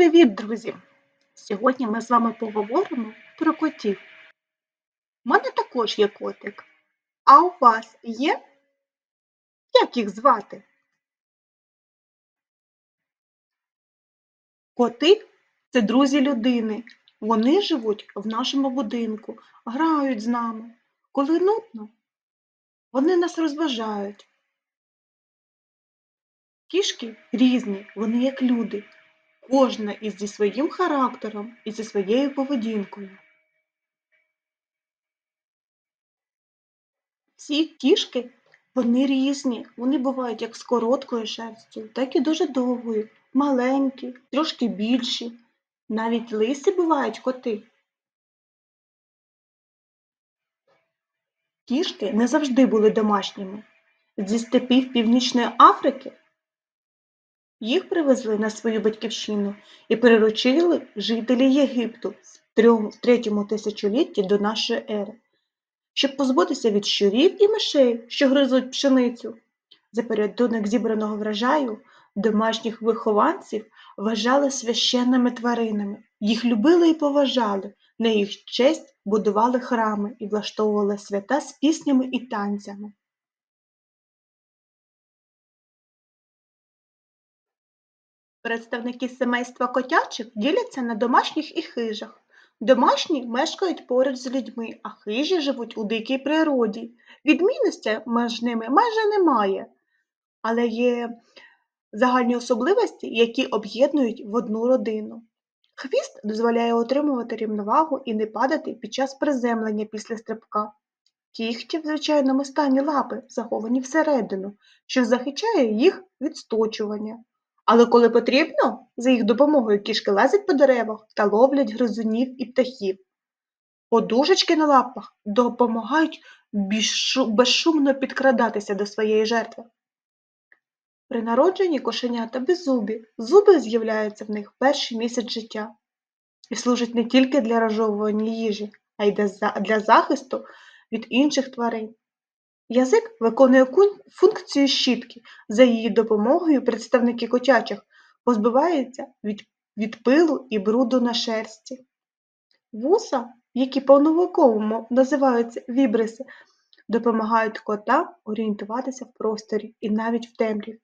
привіт, друзі! Сьогодні ми з вами поговоримо про котів. У мене також є котик. А у вас є? Як їх звати? Коти це друзі людини. Вони живуть в нашому будинку, грають з нами. Коли нудно, вони нас розважають. Кішки різні, вони як люди. Кожна із зі своїм характером і зі своєю поведінкою. Ці кішки, вони різні, вони бувають як з короткою шерстю, так і дуже довгою, маленькі, трошки більші. Навіть лисі бувають коти. Кішки не завжди були домашніми. Зі степів Північної Африки їх привезли на свою батьківщину і приручили жителі Єгипту в третьому тисячолітті до нашої ери, щоб позбутися від щурів і мишей, що гризуть пшеницю. За порятунок зібраного врожаю домашніх вихованців вважали священними тваринами, їх любили і поважали, на їх честь будували храми і влаштовували свята з піснями і танцями. Представники семейства котячих діляться на домашніх і хижих. Домашні мешкають поруч з людьми, а хижі живуть у дикій природі. Відмінності між ними майже немає, але є загальні особливості, які об'єднують в одну родину. Хвіст дозволяє отримувати рівновагу і не падати під час приземлення після стрибка. Кігті в звичайному стані лапи заховані всередину, що захищає їх від сточування. Але коли потрібно, за їх допомогою кішки лазять по деревах та ловлять гризунів і птахів. Подушечки на лапах допомагають безшумно підкрадатися до своєї жертви. При народженні кошенята беззубі, зуби з'являються в них перший місяць життя і служать не тільки для розжовування їжі, а й для захисту від інших тварин. Язик виконує функцію щітки, за її допомогою представники котячих позбиваються від, пилу і бруду на шерсті. Вуса, які по-науковому називаються вібриси, допомагають котам орієнтуватися в просторі і навіть в темряві.